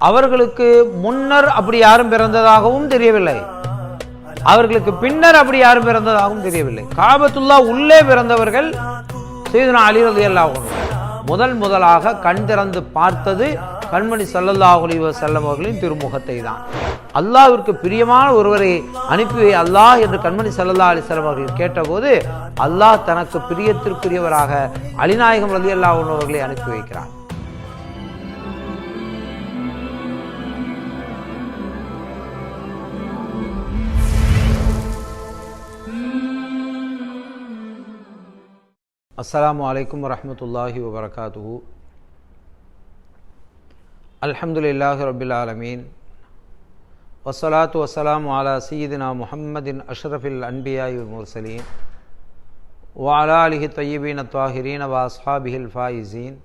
அவர்களுக்கு முன்னர் அப்படி யாரும் பிறந்ததாகவும் தெரியவில்லை. அவர்களுக்கு பின்னர் அப்படி யாரும் பிறந்ததாகவும் தெரியவில்லை. காபத்துல்லா உள்ளே பிறந்தவர்கள் செய்தனா அலி ரலியல்லாஹு அன்ஹு. முதல் முதலாக கண் திறந்து பார்த்தது கண்மணி ஸல்லல்லாஹு அலைஹி வஸல்லம் அவர்களின் திருமுகத்தை தான். அல்லாவிற்கு பிரியமான ஒருவரை அனுப்பி வை அல்லாஹ் என்று கண்மணி சல்லல்லா அலைஹி வஸல்லம் அவர்கள் கேட்டபோது அல்லாஹ் தனக்கு பிரியத்திற்குரியவராக அலிநாயகம் ரலியல்லாஹு அல்லாஹ் அவர்களை அனுப்பி السلام عليكم ورحمة الله وبركاته. الحمد لله رب العالمين. والصلاة والسلام على سيدنا محمد أشرف الأنبياء والمرسلين وعلى آله الطيبين الطاهرين وأصحابه الفائزين.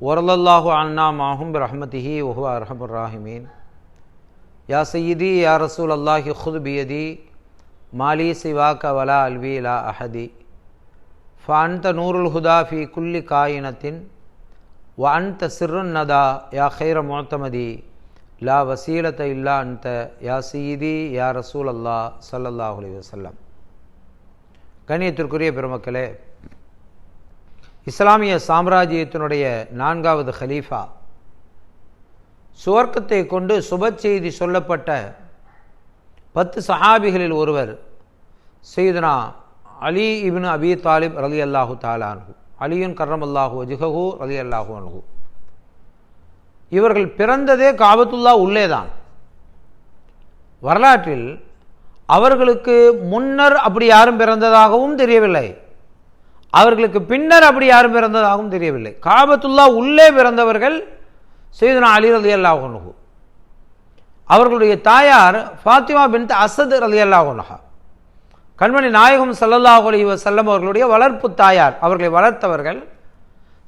ورضى الله عنا معهم برحمته وهو أرحم الراحمين. يا سيدي يا رسول الله خذ بيدي. مالي سواك ولا ألبي لا أحدي ஃபந்த நூருல் ஹுதாஃபி குல்லி காயினத்தின் வ அன்த சிறுநதா யா ஹைர மோத்தமதி லா வசீலத்தை இல்லா அன்த யா சீதி யா ரசூல் அல்லா சல்லல்லாஹ் அலி வசல்லம் கணியத்திற்குரிய பெருமக்களே இஸ்லாமிய சாம்ராஜ்யத்தினுடைய நான்காவது ஹலீஃபா சுவர்க்கத்தை கொண்டு சுப செய்தி சொல்லப்பட்ட பத்து சஹாபிகளில் ஒருவர் செய்தனா அலி இபின் அபி தாலிப் ரலி அல்லாஹு தாலானு அலியுன் கர்ரம் அல்லாஹு அஜிஹு ரலி அல்லாஹு அனுகு இவர்கள் பிறந்ததே காபத்துல்லா உள்ளேதான். வரலாற்றில் அவர்களுக்கு முன்னர் அப்படி யாரும் பிறந்ததாகவும் தெரியவில்லை. அவர்களுக்கு பின்னர் அப்படி யாரும் பிறந்ததாகவும் தெரியவில்லை. காபத்துல்லா உள்ளே பிறந்தவர்கள் செய்தனா அலி ரலி அல்லாஹு அனுகு அவர்களுடைய தாயார் ஃபாத்திமா பின் அசத் ரலி அல்லாஹுனஹா கண்மணி நாயகம் ஸல்லல்லாஹு அலி வசல்லம் அவர்களுடைய வளர்ப்பு தாயார் அவர்களை வளர்த்தவர்கள்.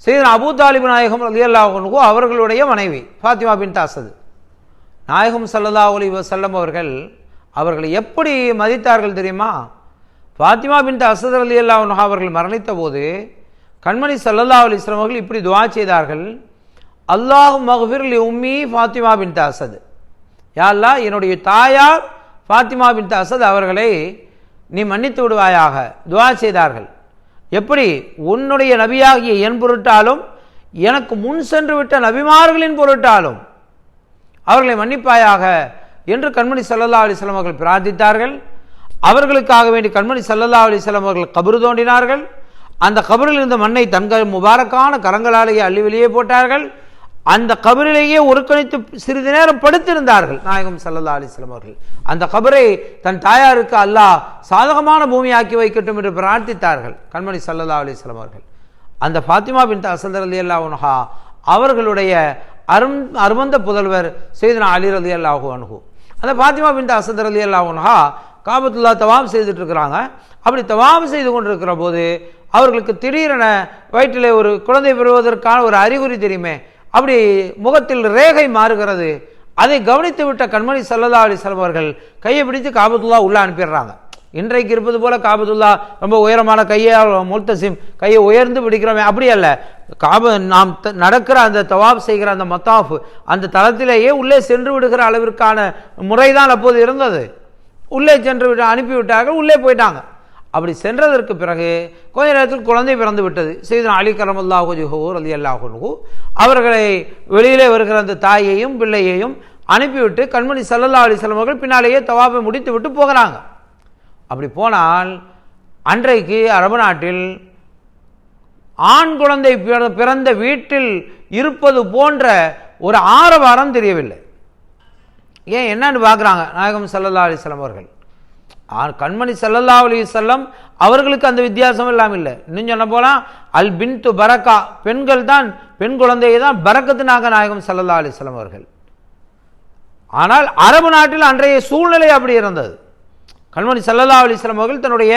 செய்தன் அபூ தாலிப் நாயகம் அலி அல்லாஹுனஹு அவர்களுடைய மனைவி ஃபாத்திமா பின் தாசது நாயகம் ஸல்லல்லாஹு அலி வசல்லம் அவர்கள் அவர்களை எப்படி மதித்தார்கள் தெரியுமா? ஃபாத்திமா பின் அசத் அலி அல்லாஹா அவர்கள் மரணித்த போது கண்மணி சல்லல்லா அலி இஸ்லாம் அவர்கள் இப்படி துவா செய்தார்கள். அல்லாஹ் மக்ஃபிர் லி உம்மி ஃபாத்திமா பின் அசத். யா என்னுடைய தாயார் ஃபாத்திமா பின் அசத் அவர்களை நீ மன்னித்து விடுவாயாக துவா செய்தார்கள். எப்படி? உன்னுடைய நபியாகிய என் பொருட்டாலும் எனக்கு முன் சென்று விட்ட நபிமார்களின் பொருட்டாலும். அவர்களை மன்னிப்பாயாக என்று கண்மணி சல்லல்லா அலிஸ்லாம் அவர்கள் பிரார்த்தித்தார்கள். அவர்களுக்காக வேண்டி கண்மணி சல்லல்லா அலிஸ்லாம் அவர்கள் கபரு தோண்டினார்கள். அந்த கபரில் இருந்த மண்ணை தங்கள் முபாரக்கான கரங்களாலேயே அள்ளி வெளியே போட்டார்கள். அந்த கபரிலேயே ஒருக்கணித்து சிறிது நேரம் படுத்திருந்தார்கள். நாயகம் சல்லல்லா அலிஸ்லாம் அவர்கள். அந்த கபரை தன் தாயாருக்கு அல்லாஹ் சாதகமான பூமியாக்கி வைக்கட்டும் என்று பிரார்த்தித்தார்கள். கண்மணி சல்லல்லா அலிஸ்லாம் அவர்கள். அந்த ஃபாத்திமா பின் அசந்தர் அலி அல்லாஹா அவர்களுடைய அரும் அருமந்த புதல்வர் செய்தனா அலி அலி அல்லாஹூ அனுகு அந்த ஃபாத்திமா பின் அசந்தர் அலி அல்லாஹா காபத்துல்லா தவாம் செய்துட்டு இருக்கிறாங்க அப்படி தவாம் செய்து கொண்டிருக்கிற போது அவர்களுக்கு திடீரென வயிற்றிலே ஒரு குழந்தை பெறுவதற்கான ஒரு அறிகுறி தெரியுமே. அப்படி முகத்தில் ரேகை மாறுகிறது. அதை கவனித்து விட்ட கண்மணி சல்லதா அலிஸ்லாம் அவர்கள் கையை பிடித்து காபத்துல்லா உள்ள அனுப்பிடுறாங்க. இன்றைக்கு இருப்பது போல காபத்துல்லா ரொம்ப உயரமான கையை முல்தசிம் கையை உயர்ந்து பிடிக்கிறவன் அப்படி அல்ல. காப நாம் த- நடக்கிற அந்த தவாப் செய்கிற அந்த மத்தாஃப் அந்த தளத்திலேயே உள்ளே சென்று விடுகிற அளவிற்கான முறைதான் அப்போது இருந்தது. உள்ளே சென்று விட்டு அனுப்பிவிட்டார்கள் உள்ளே போயிட்டாங்க. அப்படி சென்றதற்கு பிறகு கொஞ்ச நேரத்தில் குழந்தை பிறந்து விட்டது. செய்தன் அலி கரமல்லாஹு ஜுஹூர் அலி அல்லாஹு அவர்களை வெளியிலே வருகிற அந்த தாயையும் பிள்ளையையும் அனுப்பிவிட்டு கண்மணி சல்லல்லா அலிஸ்லாம் அவர்கள் பின்னாலேயே தவாபை முடித்து விட்டு போகிறாங்க. அப்படி போனால் அன்றைக்கு அரபு நாட்டில் ஆண் குழந்தை பிற- பிறந்த வீட்டில் இருப்பது போன்ற ஒரு ஆரவாரம் தெரியவில்லை. ஏன் என்னன்னு பார்க்குறாங்க. நாயகம் சல்லல்லா அலிஸ்லாம் அவர்கள். கண்மணி சல்லல்லா அலிசல்லம் அவர்களுக்கு அந்த வித்தியாசம் எல்லாம் இல்லை. இன்னும் சொன்ன போனால் அல் பின்து பரக்கா பெண்கள் தான் பெண் குழந்தையை தான் பரக்கத்துனாக நாயகம் சல்லல்லா செல்லம் அவர்கள். ஆனால் அரபு நாட்டில் அன்றைய சூழ்நிலை அப்படி இருந்தது. கண்மணி சல்லல்லா அலிஸ்லாம் அவர்கள் தன்னுடைய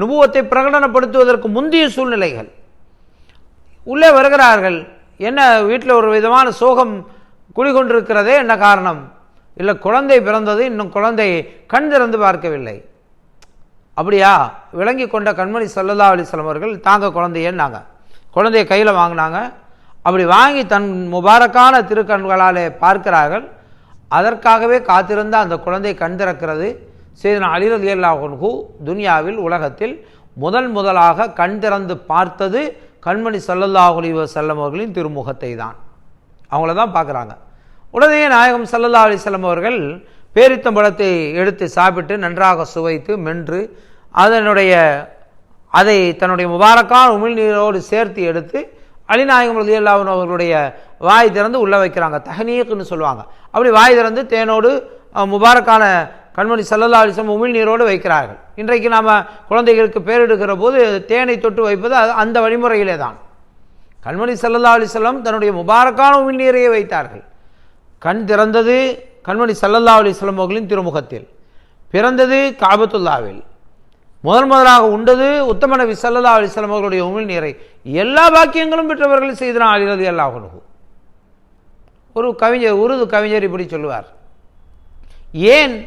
நுபுவத்தை பிரகடனப்படுத்துவதற்கு முந்தைய சூழ்நிலைகள். உள்ளே வருகிறார்கள். என்ன வீட்டில் ஒரு விதமான சோகம் குடிகொண்டிருக்கிறதே என்ன காரணம்? இல்லை குழந்தை பிறந்தது இன்னும் குழந்தை கண் திறந்து பார்க்கவில்லை. அப்படியா? விளங்கி கொண்ட கண்மணி சல்லல்லா அலிஸ்லாம் அவர்கள் தாங்க குழந்தையன்னாங்க. குழந்தைய கையில் வாங்கினாங்க. அப்படி வாங்கி தன் முபாரக்கான திருக்கண்களாலே பார்க்கிறார்கள். அதற்காகவே காத்திருந்த அந்த குழந்தை கண் திறக்கிறது. செய்தன அலிரதி அல்லாஹன்ஹூ துனியாவில் உலகத்தில் முதல் முதலாக கண் திறந்து பார்த்தது கண்மணி சல்லல்லாஹுலி செல்லம் அவர்களின் திருமுகத்தை தான் அவங்கள தான் பார்க்குறாங்க. உடனே நாயகம் சல்லல்லா அலிஸ்லம் அவர்கள் பேரித்தம்பழத்தை எடுத்து சாப்பிட்டு நன்றாக சுவைத்து மென்று அதனுடைய அதை தன்னுடைய முபாரக்கான உமிழ்நீரோடு சேர்த்து எடுத்து அலிநாயகம் ரதி அவர்களுடைய வாய் திறந்து உள்ளே வைக்கிறாங்க. தஹனீக்குன்னு சொல்லுவாங்க. அப்படி வாய் திறந்து தேனோடு முபாரக்கான கண்மணி சல்லல்லா அலிஸ்லம் உமிழ்நீரோடு வைக்கிறார்கள். இன்றைக்கு நாம் குழந்தைகளுக்கு பேரிடுகிற போது தேனை தொட்டு வைப்பது அது அந்த வழிமுறையிலே தான். கண்மணி சல்லல்லா அலிஸ்லம் தன்னுடைய முபாரக்கான உமிழ்நீரையே வைத்தார்கள். கண் திறந்தது கண்மணி சல்லல்லா அலி அவர்களின் திருமுகத்தில். பிறந்தது காபத்துல்லாவில். முதல் முதலாக உண்டது உத்தம நபி சல்லல்லா அலிஸ்லாம் அவர்களுடைய உமிழ்நீரை எல்லா பாக்கியங்களும் பெற்றவர்கள் செய்தான் அலிரதி அல்லாஹனு ஒரு கவிஞர் உருது கவிஞர் இப்படி சொல்லுவார். ஏன்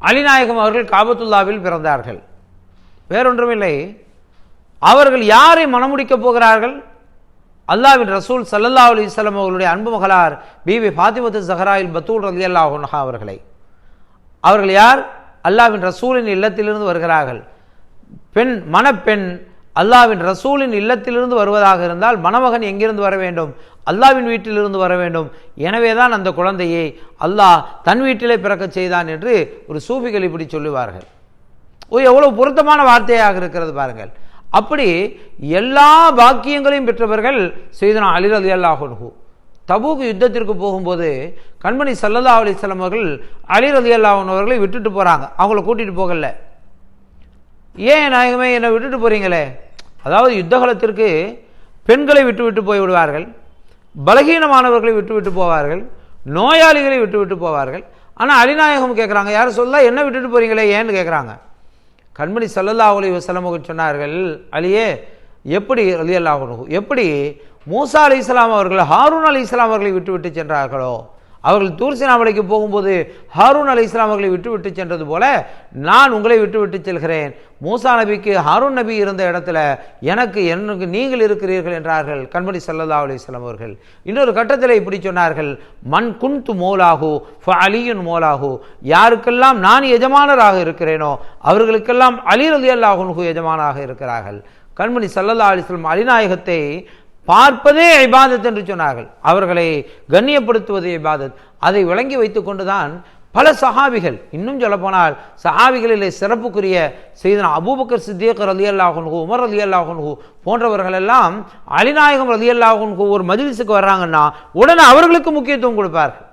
அலிநாயகம் அவர்கள் காபத்துல்லாவில் பிறந்தார்கள்? வேறொன்றுமில்லை. அவர்கள் யாரை மணமுடிக்கப் போகிறார்கள்? அல்லாவின் ரசூல் சல்லல்லா அலிஸ்லாம் அவர்களுடைய அன்பு மகளார் பிபி ஃபாத்திமத்து ஜஹராயில் பத்தூல் ரலி அல்லாஹா அவர்களை. அவர்கள் யார்? அல்லாவின் ரசூலின் இல்லத்திலிருந்து வருகிறார்கள். பெண் மணப்பெண் அல்லாவின் ரசூலின் இல்லத்திலிருந்து வருவதாக இருந்தால் மணமகன் எங்கிருந்து வர வேண்டும்? அல்லாவின் வீட்டிலிருந்து வர வேண்டும். எனவே தான் அந்த குழந்தையை அல்லாஹ் தன் வீட்டிலே பிறக்கச் செய்தான் என்று ஒரு சூஃபிகள் இப்படி சொல்லுவார்கள். எவ்வளவு பொருத்தமான வார்த்தையாக இருக்கிறது பாருங்கள். அப்படி எல்லா பாக்கியங்களையும் பெற்றவர்கள் செய்தனா அலிரதி அல்லாஹு தபூக்கு யுத்தத்திற்கு போகும்போது கண்மணி சல்லல்லா அலிஸ்லாம் அவர்கள் அலி அலி அல்லாஹன் அவர்களை விட்டுட்டு போகிறாங்க அவங்கள கூட்டிகிட்டு போகல. ஏன் நாயகமே என்னை விட்டுட்டு போகிறீங்களே அதாவது யுத்தகலத்திற்கு பெண்களை விட்டு விட்டு போய் விடுவார்கள் பலகீனமானவர்களை விட்டு விட்டு போவார்கள் நோயாளிகளை விட்டு விட்டு போவார்கள். ஆனால் அலிநாயகம் கேட்குறாங்க யாரும் சொல்லலாம் என்ன விட்டுட்டு போகிறீங்களே ஏன்னு கேட்குறாங்க கண்மணி சல்லல்லா அலி வசலம் சொன்னார்கள் அலியே எப்படி அலி அல்லாஹு எப்படி மூசா அலி இஸ்லாம் அவர்கள் ஹாரூன் அலி இஸ்லாம் அவர்களை விட்டு விட்டு சென்றார்களோ? அவர்கள் தூர்சினாமலைக்கு போகும்போது ஹாரூன் அலி இஸ்லாம் அவர்களை விட்டு விட்டு சென்றது போல நான் உங்களை விட்டு விட்டு செல்கிறேன். மூசா நபிக்கு ஹாரூன் நபி இருந்த இடத்துல எனக்கு எனக்கு நீங்கள் இருக்கிறீர்கள் என்றார்கள் கண்மணி சல்லல்லா அலிஸ்லாம் அவர்கள். இன்னொரு கட்டத்தில் இப்படி சொன்னார்கள் மண் குன்து மோலாகு ஃப அலியுன் மோலாகு யாருக்கெல்லாம் நான் எஜமானராக இருக்கிறேனோ அவர்களுக்கெல்லாம் அலி ரலி அல்லாஹு எஜமானாக இருக்கிறார்கள். கண்மணி சல்லல்லா அலிஸ்லாம் அலிநாயகத்தை பார்ப்பதே ஐபாதத் என்று சொன்னார்கள். அவர்களை கண்ணியப்படுத்துவது ஐபாதத் அதை விளங்கி வைத்து கொண்டுதான் பல சஹாபிகள் இன்னும் சொல்லப்போனால் சஹாபிகளிலே சிறப்புக்குரிய செய்தனா அபூபக்கர் சித்தியக் அலி அல்லாஹன்ஹு உமர் அலி அல்லாஹன்ஹு போன்றவர்கள் எல்லாம் அலிநாயகம் அலி அல்லாஹன்ஹு ஒரு மஜ்லிஸுக்கு வர்றாங்கன்னா உடனே அவர்களுக்கு முக்கியத்துவம் கொடுப்பார்கள்.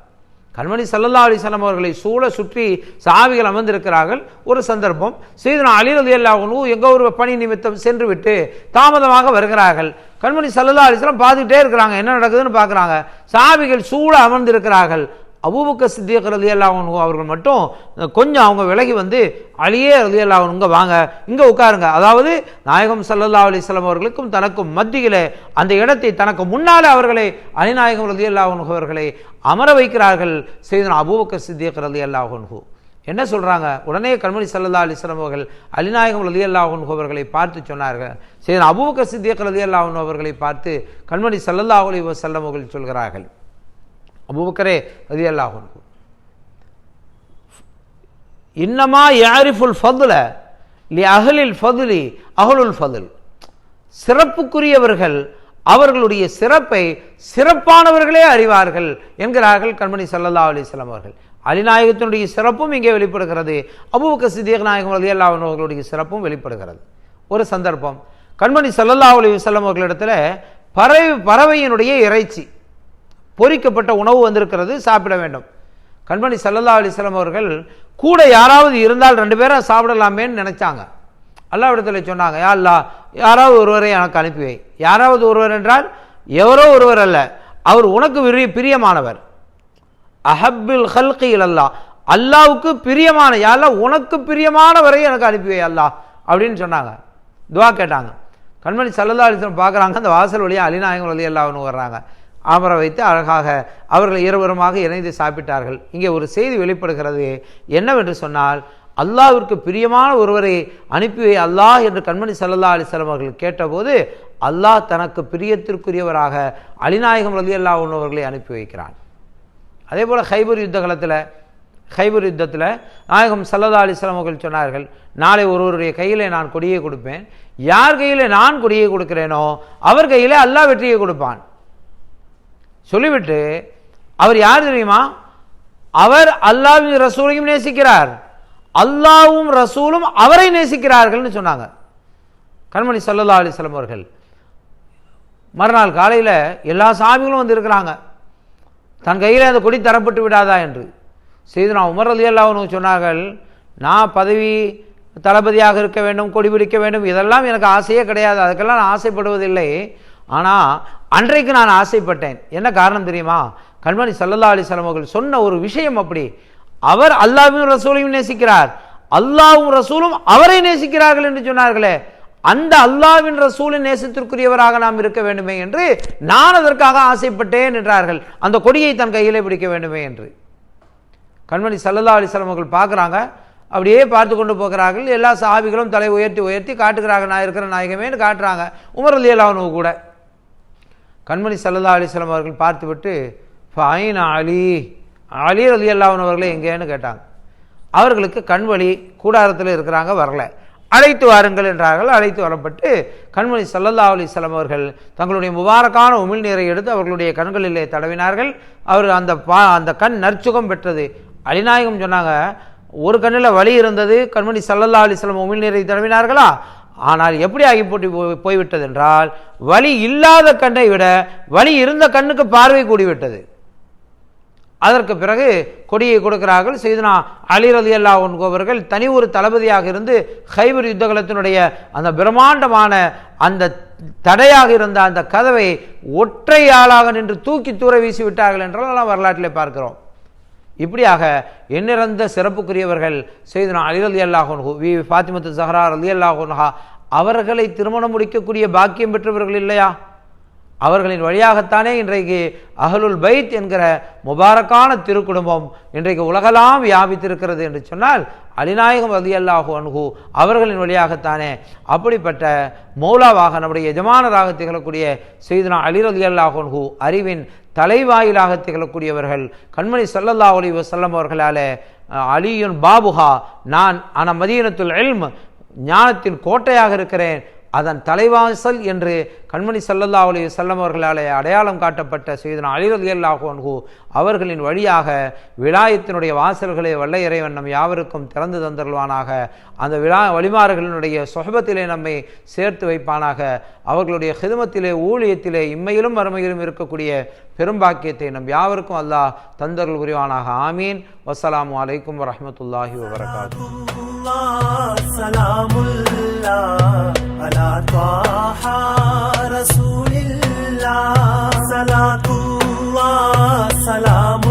கண்மணி சல்லல்லா அலிசல்லாம் அவர்களை சூழ சுற்றி சாவிகள் அமர்ந்திருக்கிறார்கள். ஒரு சந்தர்ப்பம் செய்தனா அலி ரலி எங்கோ ஒரு பணி நிமித்தம் சென்று விட்டு தாமதமாக வருகிறார்கள். கண்மணி சல்லல்லா அலிஸ்லாம் பார்த்துக்கிட்டே இருக்கிறாங்க என்ன நடக்குதுன்னு பார்க்குறாங்க. சாவிகள் சூழ அமர்ந்திருக்கிறார்கள். அபூபக்க சித்தியக் ரலி அவர்கள் மட்டும் கொஞ்சம் அவங்க விலகி வந்து அழியே ரலி இங்கே வாங்க இங்கே உட்காருங்க. அதாவது நாயகம் சல்லல்லா அலிஸ்லாம் அவர்களுக்கும் தனக்கும் மத்தியில் அந்த இடத்தை தனக்கு முன்னாலே அவர்களை அலிநாயகம் ரலி அவர்களை அமர வைக்கிறார்கள் செய்தன அபூபக்க சித்தியக் ரலி என்ன சொல்கிறாங்க உடனே கண்மணி சல்லல்லா அலிஸ்லாம் அவர்கள் அலிநாயகம் ரலி அல்லாஹன் அவர்களை பார்த்து சொன்னார்கள். செய்தன அபூபக்க சித்தியக் ரலி அல்லாஹன் அவர்களை பார்த்து கண்மணி சல்லல்லா அலி வசல்லம் அவர்கள் சொல்கிறார்கள். அபுபக்கரே ரதி அல்லாஹன் இன்னமா யாரிஃபுல் ஃபதுல லி அகலில் ஃபதுலி அகலுல் ஃபதுல். சிறப்புக்குரியவர்கள் அவர்களுடைய சிறப்பை சிறப்பானவர்களே அறிவார்கள் என்கிறார்கள் கண்மணி சல்லல்லா அலிஸ்லாம் அவர்கள். அலிநாயகத்தினுடைய சிறப்பும் இங்கே வெளிப்படுகிறது. அபுபக்க சித்தியக் நாயகம் ரதி அவர்களுடைய சிறப்பும் வெளிப்படுகிறது. ஒரு சந்தர்ப்பம். கண்மணி சல்லல்லா அலி வல்லம் அவர்களிடத்தில் பறவை பறவையினுடைய இறைச்சி. பொறிக்கப்பட்ட உணவு வந்திருக்கிறது சாப்பிட வேண்டும். கண்மணி சல்லல்லா அலிஸ்லாம் அவர்கள் கூட யாராவது இருந்தால் ரெண்டு பேரும் சாப்பிடலாமேன்னு நினைச்சாங்க. அல்லாவிடத்தில் சொன்னாங்க யா அல்லா யாராவது ஒருவரை எனக்கு அனுப்பி வை யாராவது ஒருவர் என்றால் எவரோ ஒருவர் அல்ல. அவர் உனக்கு விரி பிரியமானவர். அஹப்பில் ஹல்கி அல்லா அல்லாவுக்கு பிரியமான யாரா உனக்கு பிரியமானவரை எனக்கு அனுப்பி வை அல்லா அப்படின்னு சொன்னாங்க. துவா கேட்டாங்க. கண்மணி சல்லல்லா அலிஸ்லாம் பார்க்குறாங்க அந்த வாசல் வழியாக அலிநாயகம் வழி அல்லாவுன்னு வர்றாங்க. அமர வைத்து அழகாக அவர்கள் இருவருமாக இணைந்து சாப்பிட்டார்கள். இங்கே ஒரு செய்தி வெளிப்படுகிறது. என்னவென்று சொன்னால் அல்லாவிற்கு பிரியமான ஒருவரை அனுப்பி வை அல்லாஹ் என்று கண்மணி சல்லா அலிஸ்லாம் அவர்கள் கேட்டபோது அல்லாஹ் தனக்கு பிரியத்திற்குரியவராக அலிநாயகம் ரலி அல்லா அவர்களை அனுப்பி வைக்கிறான். அதே போல் ஹைபர் யுத்த காலத்தில் ஹைபர் யுத்தத்தில் நாயகம் சல்லதா அலிஸ்லாம் அவர்கள் சொன்னார்கள் நாளை ஒருவருடைய கையில் நான் கொடியை கொடுப்பேன். யார் கையில் நான் கொடியை கொடுக்கிறேனோ அவர் கையில் அல்லாஹ் வெற்றியை கொடுப்பான். சொல்லிவிட்டு அவர் யார் தெரியுமா? அவர் அல்லாஹ்வின் ரசூலையும் நேசிக்கிறார். அல்லாவும் ரசூலும் அவரை நேசிக்கிறார்கள்னு சொன்னாங்க. கண்மணி சல்லல்லா அலிஸ்லாம் அவர்கள். மறுநாள் காலையில் எல்லா சாமிகளும் வந்து இருக்கிறாங்க. தன் கையில் அந்த கொடி தரப்பட்டு விடாதா என்று. செய்து நான் உமர் அலி அல்லாஹ் சொன்னார்கள் நான் பதவி தளபதியாக இருக்க வேண்டும் கொடி பிடிக்க வேண்டும் இதெல்லாம் எனக்கு ஆசையே கிடையாது. அதுக்கெல்லாம் நான் ஆசைப்படுவதில்லை. ஆனால் அன்றைக்கு நான் ஆசைப்பட்டேன். என்ன காரணம் தெரியுமா? கண்மணி சல்லல்லா அலிஸ்லாம் அவர்கள் சொன்ன ஒரு விஷயம் அப்படி. அவர் அல்லாவும் ரசூலையும் நேசிக்கிறார். அல்லாவும் ரசூலும் அவரை நேசிக்கிறார்கள் என்று சொன்னார்களே. அந்த அல்லாவின் ரசூலின் நேசத்திற்குரியவராக நாம் இருக்க வேண்டுமே என்று நான் அதற்காக ஆசைப்பட்டேன் என்றார்கள். அந்த கொடியை தன் கையிலே பிடிக்க வேண்டுமே என்று. கண்மணி சல்லல்லா அலிஸ்லாம் அவர்கள் பார்க்குறாங்க. அப்படியே பார்த்து கொண்டு போகிறார்கள். எல்லா சாவிகளும் தலை உயர்த்தி உயர்த்தி காட்டுகிறாங்க நான் இருக்கிற நாயகமேன்னு காட்டுறாங்க. உமர் அலி அல்லாஹ்வு கூட. கண்மணி சல்லல்லா அலிஸ்லாம் அவர்கள் பார்த்துவிட்டு ஃபைன் அலி? அலி அலி அல்லாஹன் அவர்களே எங்கேன்னு கேட்டாங்க. அவர்களுக்கு கண்வழி கூடாரத்தில் இருக்கிறாங்க வரல. அழைத்து வாருங்கள் என்றார்கள். அழைத்து வரப்பட்டு கண்மணி சல்லல்லா அலிஸ்லாம் அவர்கள் தங்களுடைய முபாரக்கான உமிழ்நீரை எடுத்து அவர்களுடைய கண்களிலே தடவினார்கள். அவர் அந்த பா அந்த கண் நற்சுகம் பெற்றது. அலிநாயகம் சொன்னாங்க ஒரு கண்ணில் வலி இருந்தது கண்மணி சல்லல்லா அலிஸ்லாம் உமிழ்நீரை தடவினார்களா? ஆனால் எப்படி ஆகி போட்டி போய்- போய்விட்டது என்றால் வழி இல்லாத கண்ணை விட வலி இருந்த கண்ணுக்கு பார்வை கூடிவிட்டது. அதற்கு பிறகு கொடியை கொடுக்கிறார்கள். செய்தனா அலி ரலி அல்லா அவர்கள் தனி ஒரு தளபதியாக இருந்து ஹைபர் யுத்தகலத்தினுடைய அந்த பிரம்மாண்டமான அந்த தடையாக இருந்த அந்த கதவை ஒற்றை ஆளாக நின்று தூக்கி தூர வீசி விட்டார்கள் என்றால் நாம் வரலாற்றிலே பார்க்கிறோம். இப்படியாக எண்ணிறந்த சிறப்புக்குரியவர்கள் செய்தனா அலி ரலி அல்லாஹோன்ஹு வி ஃபாத்திமத்து ஜஹரா ரலி அல்லாஹோன்ஹா அவர்களை திருமணம் முடிக்கக்கூடிய பாக்கியம் பெற்றவர்கள் இல்லையா? அவர்களின் வழியாகத்தானே இன்றைக்கு அஹலுல் பைத் என்கிற முபாரக்கான திருக்குடும்பம் இன்றைக்கு உலகெல்லாம் வியாபித்திருக்கிறது என்று சொன்னால் அலிநாயகம் ரதி அல்லாஹு அணுகு அவர்களின் வழியாகத்தானே அப்படிப்பட்ட மௌலாவாக நம்முடைய எஜமானராக திகழக்கூடிய செய்தனா அலி ரதி அல்லாஹு அணுகு அறிவின் தலைவாயிலாக திகழக்கூடியவர்கள் கண்மணி சல்லல்லா அலி வசல்லம் அவர்களால் அலியுன் பாபுஹா நான் ஆன மதீனத்துல் இல்ம் ஞானத்தின் கோட்டையாக இருக்கிறேன் அதன் தலைவாசல் என்று கண்மணி சல்லல்லா அலி வஸல்லம் அடையாளம் காட்டப்பட்ட செய்தனா அலிரதி அவர்களின் வழியாக விழாயத்தினுடைய வாசல்களை வல்ல இறைவன் நம் யாவருக்கும் திறந்து தந்தருள்வானாக. அந்த விழா வழிமாறுகளினுடைய சொஹபத்திலே நம்மை சேர்த்து வைப்பானாக. அவர்களுடைய ஹிதமத்திலே ஊழியத்திலே இம்மையிலும் வறுமையிலும் இருக்கக்கூடிய பெரும்பாக்கியத்தை நம் யாவருக்கும் அல்லாஹ் தந்தருள் புரிவானாக. ஆமீன். வசலாம் அலைக்கும் வரஹ்மத்துல்லாஹி வபரகாத்து. صلاة الله سلام